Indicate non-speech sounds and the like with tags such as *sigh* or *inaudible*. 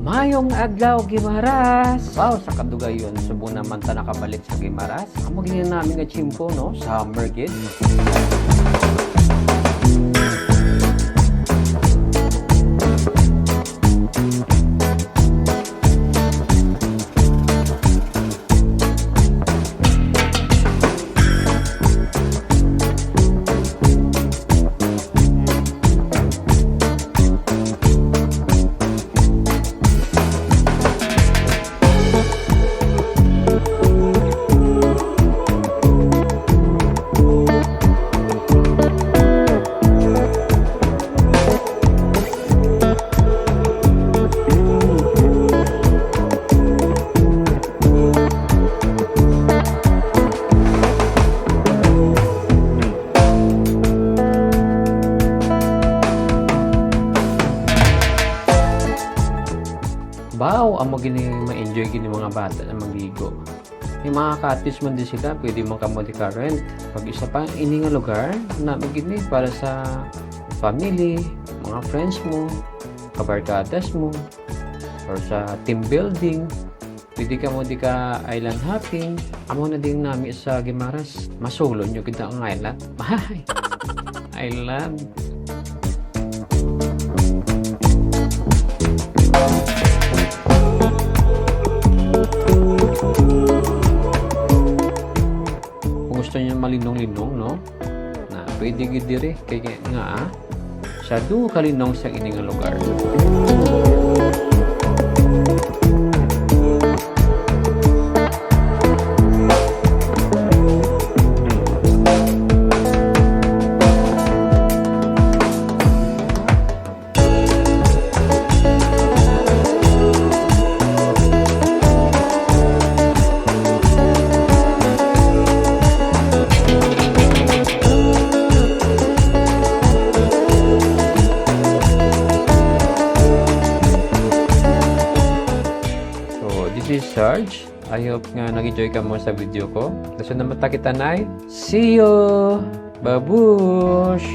Mayong adlaw Gimaras. Wow, sa kadugayon subo naman ta nakabalik sa Gimaras. Amo gini namin nga chimpo no, summer gid. Wow, amo gini ma-enjoy gini mga bata na magligo. May mga cottage man din sila, pwede man kamo di rent. Pag isa pa ini nga lugar na gini para sa family, mga friends mo, kabarkadas mo, or sa team building. Pwede ka mo di ka island hopping. Amo na din nami sa Gimaras. Masolo nyo kita ang island. *laughs* Mahay! Island. Gusto niyo malinong-linong no? Na pwede gid dire kay nga ah, sa du kalinong sa ini nga lugar is Sarge. I hope nga nag-enjoy ka mo sa video ko. Kasi naman kita na See you! Babush!